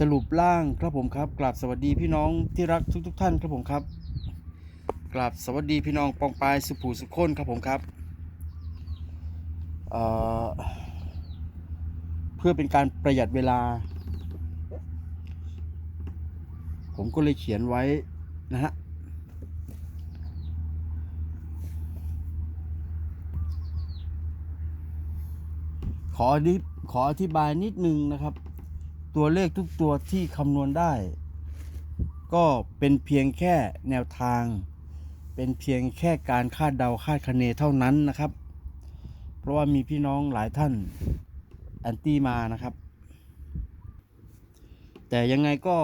สรุปล่างครับผมครับกราบสวัสดีพี่น้องที่รักทุกทท่านครับผมครับกราบสวัสดีพี่น้องปองปายสุภูสุขคนครับผมครับเเพื่อเป็นการประหยัดเวลา ผมก็เลยเขียนไว้นะฮะขอขออธิบายนิดนึงนะครับ ตัวเลขทุกตัวที่คำนวณได้ ก็เป็นเพียงแค่แนวทาง เป็นเพียงแค่การคาดเดาคาดคะเนเท่านั้นนะครับ เพราะว่ามีพี่น้องหลายท่านแอนตี้มานะครับ แต่ยังไงก็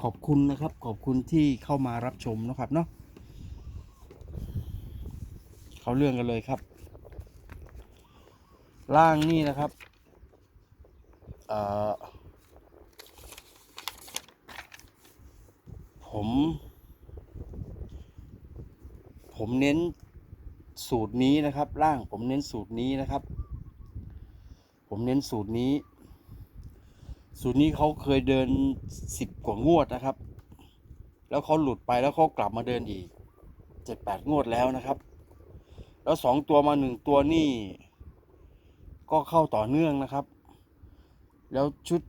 ขอบคุณนะครับ ขอบคุณที่เข้ามารับชมนะครับเนาะเขาเรื่องกันเลยครับ ล่างนี่นะครับ เอ่อ ผม ผมเน้นสูตรนี้นะครับ ล่างผมเน้นสูตรนี้นะครับ ผมเน้นสูตรนี้ สูตรนี้เขาเคยเดินสิบกว่างวดนะครับ แล้วเขาหลุดไปแล้วเขากลับมาเดินอีกเจ็ดแปดงวดแล้วนะครับ แล้วสองตัวมาหนึ่งตัวนี่ก็เข้าต่อเนื่องนะครับ แล้วชุด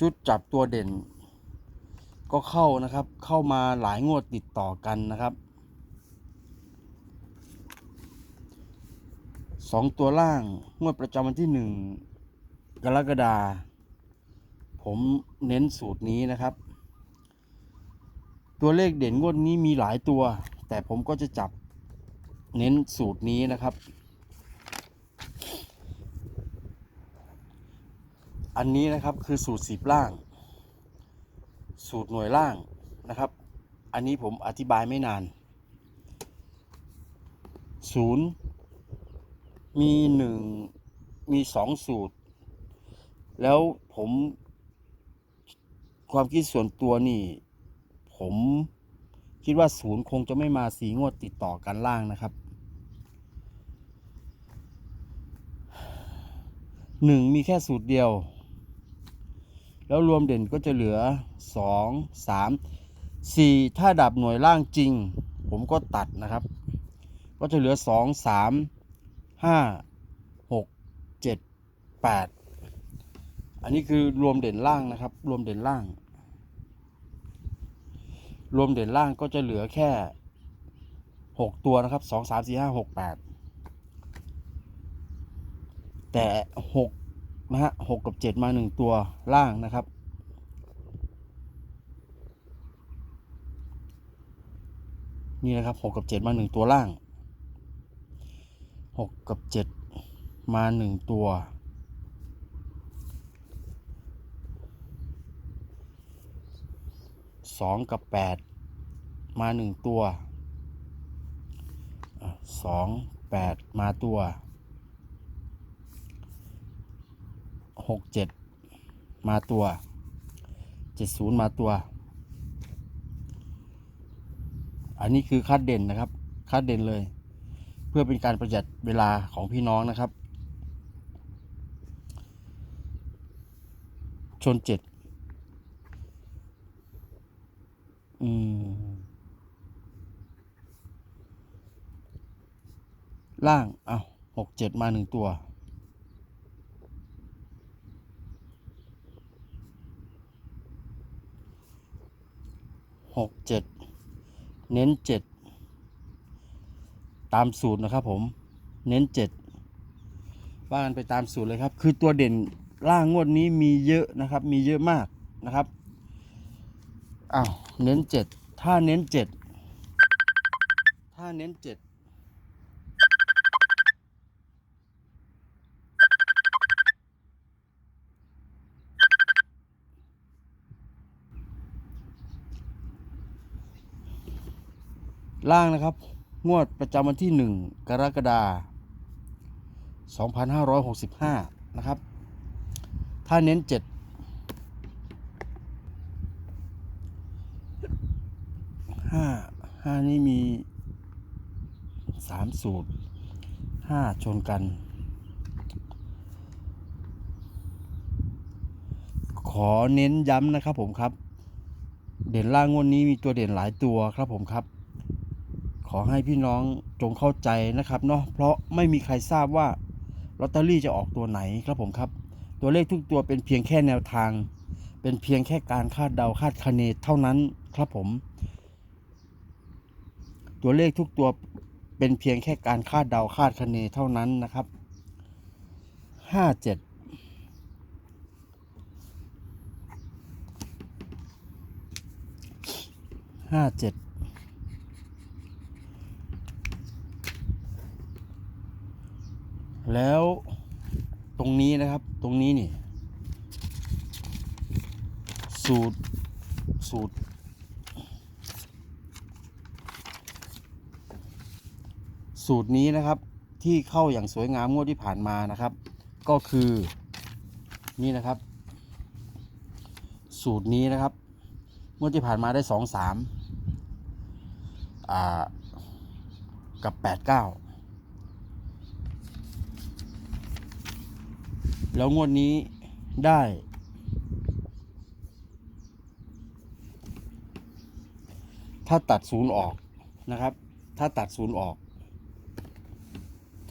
ชุดจับตัวเด่น ก็เข้านะครับ เข้ามาหลายงวดติดต่อกันนะครับสองตัวล่างงวดประจำวันที่หนึ่งกรกฎาผมเน้นสูตรนี้นะครับ ตัวเลขเด่นงวดนี้มีหลายตัว แต่ผมก็จะจับเน้นสูตรนี้นะครับ อันนี้นะครับคือสูตรสีบล่าง สูตรหน่วยล่างนะครับ อันนี้ผมอธิบายไม่นานศูนย์มีหนึ่งมีสองสูตร แล้วผมความคิดส่วนตัวนี่ ผมคิดว่าศูนย์คงจะไม่มาสีงวดติดต่อกันล่างนะครับหนึ่งมีแค่สูตรเดียว แล้วรวมเด่นก็จะเหลือ 2 3 4 ถ้าดับหน่วยล่างจริง ผมก็ตัดนะครับ ก็จะเหลือ 2 3 5 6 7 8 อันนี้คือรวมเด่นล่างนะครับ รวมเด่นล่าง รวมเด่นล่างก็จะเหลือแค่ 6 ตัวนะครับ 2 3 4 5 6 8 แต่ 6 นะฮะหกกับเจ็ดมาหนึ่งตัวล่างนะครับ นี่นะครับหกกับเจ็ดมาหนึ่งตัวล่างหกกับเจ็ดมาหนึ่งตัวสองกับแปดมาหนึ่งตัวสองแปดมาตัว หกเจ็ดมาตัวเจ็ดศูนย์มาตัว อันนี้คือคัดเด่นนะครับคัดเด่นเลย เพื่อเป็นการประหยัดเวลาของพี่น้องนะครับ ชนเจ็ดอืม ล่าง เอาหกเจ็ดมาหนึ่งตัว หกเจ็ดเน้นเจ็ดตามสูตรนะครับผมเน้นเจ็ดว่ากันไปตามสูตรเลยครับ คือตัวเด่นล่างงวดนี้มีเยอะนะครับ มีเยอะมากนะครับอ้าวเน้นเจ็ดถ้าเน้นเจ็ดถ้าเน้นเจ็ด ล่างนะครับ งวดประจำวันที่ 1 กรกฎาคม2565 นะครับ ถ้าเน้น7ห้าห้านี่มีสามสูตรห้าชนกัน ขอเน้นย้ำนะครับผมครับ เด่นล่างงวดนี้มีตัวเด่นหลายตัวครับผมครับ ขอให้พี่น้องจงเข้าใจนะครับเนาะเพราะไม่มีใครทราบว่าลอตเตอรี่จะออกตัวไหนครับผมครับ ตัวเลขทุกตัวเป็นเพียงแค่แนวทาง เป็นเพียงแค่การคาดเดาคาดคะเนเท่านั้นครับผม ตัวเลขทุกตัวเป็นเพียงแค่การคาดเดาคาดคะเนเท่านั้นนะครับห้าเจ็ดห้าเจ็ด แล้วตรงนี้นะครับตรงนี้นี่ สูตร สูตร สูตรนี้นะครับ ที่เข้าอย่างสวยงามงวดที่ผ่านมานะครับ ก็คือนี่นะครับ สูตรนี้นะครับงวดที่ผ่านมาได้สองสามกับแปดเก้า แล้วงวดนี้ได้ ถ้าตัดศูนย์ออกนะครับ ถ้าตัดศูนย์ออก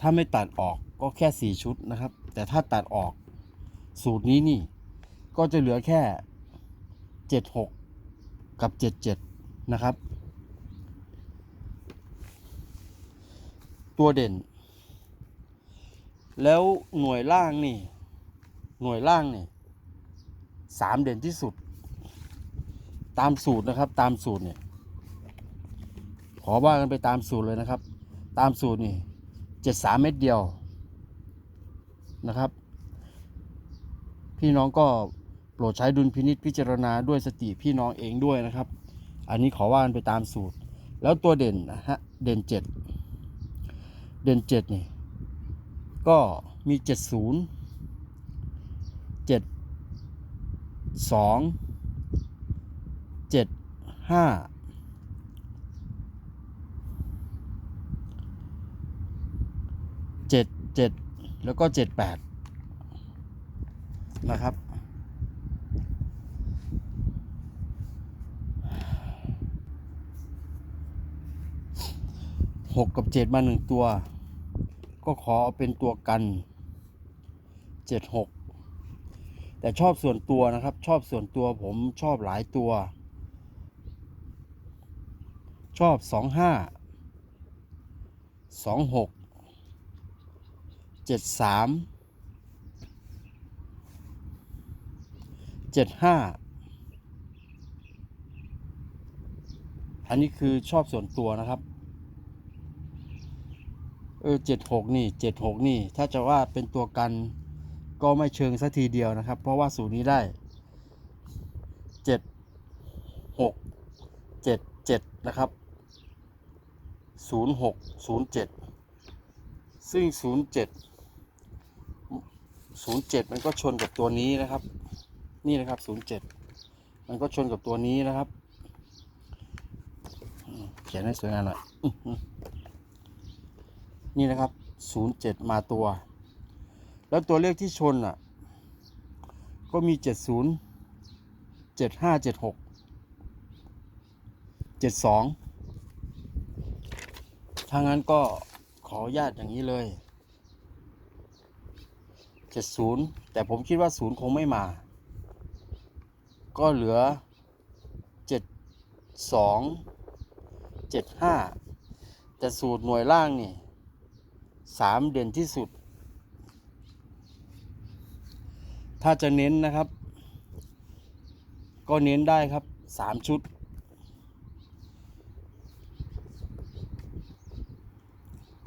ถ้าไม่ตัดออกก็แค่สี่ชุดนะครับ แต่ถ้าตัดออกสูตรนี้นี่ ก็จะเหลือแค่เจ็ดหกกับเจ็ดเจ็ดนะครับ ตัวเด่น แล้วหน่วยล่างนี่ หน่วยล่างนี่สามเด่นที่สุด ตามสูตรนะครับ ตามสูตรเนี่ยขอว่ากันไปตามสูตรเลยนะครับ ตามสูตรนี่เจ็ดสามเม็ดเดียวนะครับ พี่น้องก็โปรดใช้ดุลพินิษพิจารณาด้วยสติพี่น้องเองด้วยนะครับ อันนี้ขอว่ากันไปตามสูตร แล้วตัวเด่นนะฮะเด่นเจ็ดเด่นเจ็ดนี่ก็มีเจ็ดศูนย์ เจ็ดสองเจ็ดห้าเจ็ดเจ็ดแล้วก็เจ็ดแปดนะครับ หกกับเจ็ดมาหนึ่งตัว ก็ขอเอาเป็นตัวกันเจ็ดหก แต่ชอบส่วนตัวนะครับ ชอบส่วนตัวผมชอบหลายตัว ชอบสองห้าสองหกเจ็ดสามเจ็ดห้าอันนี้คือชอบส่วนตัวนะครับ เออเจ็ดหกนี่เจ็ดหกนี่ ถ้าจะว่าเป็นตัวกัน ก็ไม่เชิงสักทีเดียวนะครับ เพราะว่าสูตรนี้ได้เจ็ดหกเจ็ดเจ็ดนะครับศูนย์หกศูนย์เจ็ดซึ่งศูนย์เจ็ดศูนย์เจ็ดมันก็ชนกับตัวนี้นะครับ นี่นะครับศูนย์เจ็ดมันก็ชนกับตัวนี้นะครับเขียนให้สวยงามหน่อยนี่นะครับศูนย์เจ็ดมาตัว แล้วตัวเลขที่ชนอะ ก็มีเจ็ดศูนย์เจ็ดห้าเจ็ดหกเจ็ดสองถ้างั้นก็ขอญาตอย่างนี้เลยเจ็ดศูนย์แต่ผมคิดว่าศูนย์คงไม่มา ก็เหลือเจ็ดสองเจ็ดห้าแต่สูตรหน่วยล่างนี่สามเด่นที่สุด ถ้าจะเน้นนะครับ ก็เน้นได้ครับสามชุด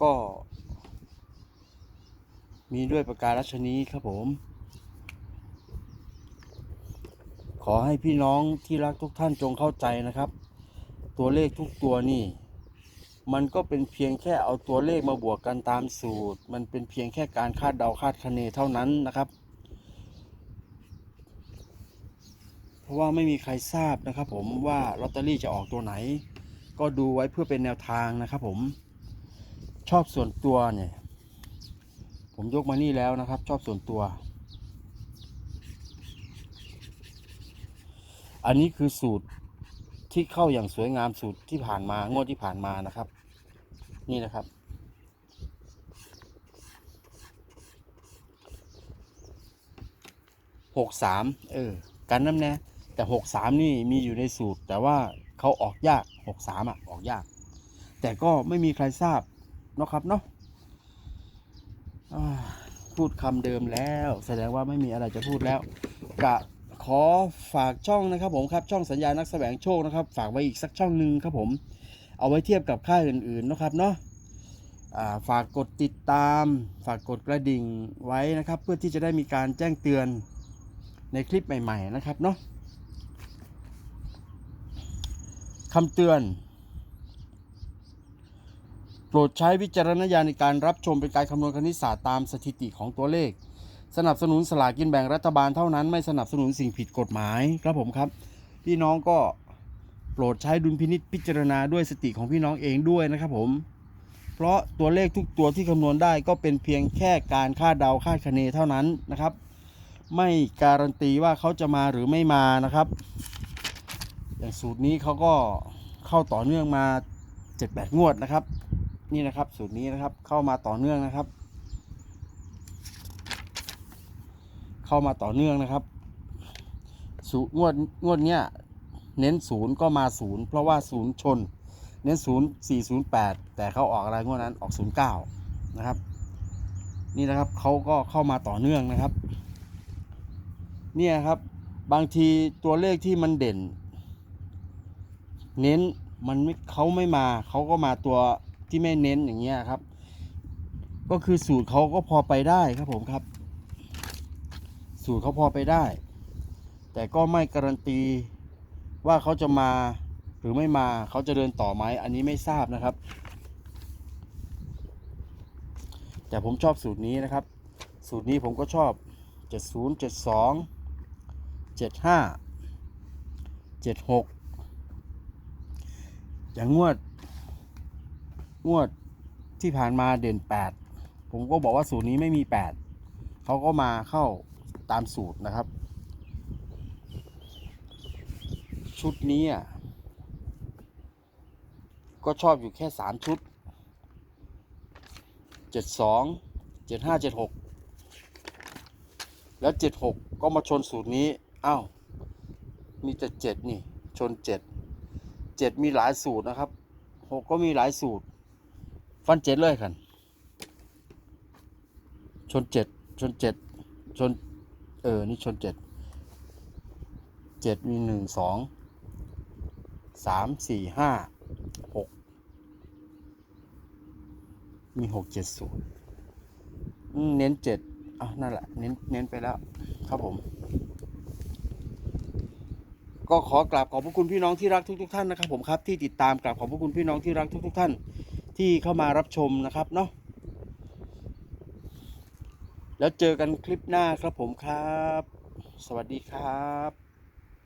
ก็ มีด้วยประการรัชนีครับผม ขอให้พี่น้องที่รักทุกท่านจงเข้าใจนะครับ ตัวเลขทุกตัวนี่มันก็เป็นเพียงแค่เอาตัวเลขมาบวกกันตามสูตร มันเป็นเพียงแค่การคาดเดาคาดคะเนเท่านั้นนะครับ เพ ราะว่าไม่มีใครทราบนะครับ ผมว่าลอตเตอรี่จะออกตัวไหน ก็ดูไว้เพื่อเป็นแนวทางนะครับผมชอบส่วนตัวเนี่ย ผมยกมานี่แล้วนะครับ ชอบส่วนตัว อันนี้คือสูตรที่เข้าอย่างสวยงามสูตรที่ผ่านมางวดที่ผ่านมานะครับ นี่นะครับ หกสามเออ กันน้ำแน่ แต่หกสามนี่มีอยู่ในสูตร แต่ว่าเขาออกยากหกสามอะออกยาก แต่ก็ไม่มีใครทราบเนาะครับเนาะพูดคำเดิมแล้ว แสดงว่าไม่มีอะไรจะพูดแล้วกะขอฝากช่องนะครับผมครับช่องสัญญานักแสวงโชคนะครับ ฝากไว้อีกสักช่องหนึ่งครับผม เอาไว้เทียบกับค่ายอื่นๆนะครับเนาะฝากกดติดตาม ฝากกดกระดิ่งไว้นะครับ เพื่อที่จะได้มีการแจ้งเตือนในคลิปใหม่ ๆ นะครับเนาะ คำเตือน โปรดใช้วิจารณญาณในการรับชมเป็นการคำนวณคณิตศาสตร์ตามสถิติของตัวเลข สนับสนุนสลากกินแบ่งรัฐบาลเท่านั้นไม่สนับสนุนสิ่งผิดกฎหมายครับผมครับ พี่น้องก็โปรดใช้ดุลพินิษพิจารณาด้วยสติของพี่น้องเองด้วยนะครับผม เพราะตัวเลขทุกตัวที่คำนวณได้ก็เป็นเพียงแค่การคาดเดาคาดคะเนเท่านั้นนะครับ ไม่การันตีว่าเขาจะมาหรือไม่มานะครับ อย่างสูตรนี้เขาก็เข้าต่อเนื่องมา7-8งวดนะครับ นี่นะครับสูตรนี้นะครับเข้ามาต่อเนื่องนะครับ เข้ามาต่อเนื่องนะครับสูตรงวดงวดเนี้ยเน้นศูนย์ก็มาศูนย์เพราะว่าศูนย์ชน เน้นศูนย์สี่ศูนย์แปดแต่เขาออกอะไรงวดนั้นออกศูนย์เก้านะครับ นี่นะครับเขาก็เข้ามาต่อเนื่องนะครับ เนี่ยครับบางทีตัวเลขที่มันเด่น เน้นมันไม่เขาไม่มาเขาก็มาตัวที่ไม่เน้นอย่างเงี้ยครับ ก็คือสูตรเขาก็พอไปได้ครับผมครับ สูตรเขาพอไปได้ แต่ก็ไม่การันตีว่าเขาจะมาหรือไม่มาเขาจะเดินต่อไหมอันนี้ไม่ทราบนะครับ แต่ผมชอบสูตรนี้นะครับ สูตรนี้ผมก็ชอบ 70 72 75 76 อย่างงวด งวดที่ผ่านมาเด่น8ผมก็บอกว่าสูตรนี้ไม่มี8เขาก็มาเข้าตามสูตรนะครับ ชุดนี้อะก็ชอบอยู่แค่3ชุด72 75 76แล้ว76ก็มาชนสูตรนี้ อ้าว มีแต่7นี่ ชน เจ็ดมีหลายสูตรนะครับหกก็มีหลายสูตร ฟันเจ็ดเลยกัน ชนเจ็ดชนเจ็ดชน เออ นี่ชนเจ็ดเจ็ดมีหนึ่งสองสามสี่ห้าหกมีหกเจ็ดสูตรเน้นเจ็ดอะนั่นแหละ เน้น เน้นไปแล้ว ครับผม ก็ขอกราบขอบพระคุณพี่น้องที่รักทุกๆท่านนะครับ ผมครับที่ติดตามกราบขอบพระคุณพี่น้องที่รักทุกๆท่าน ที่เข้ามารับชมนะครับเนาะแล้วเจอกันคลิปหน้าครับผมครับ สวัสดีครับ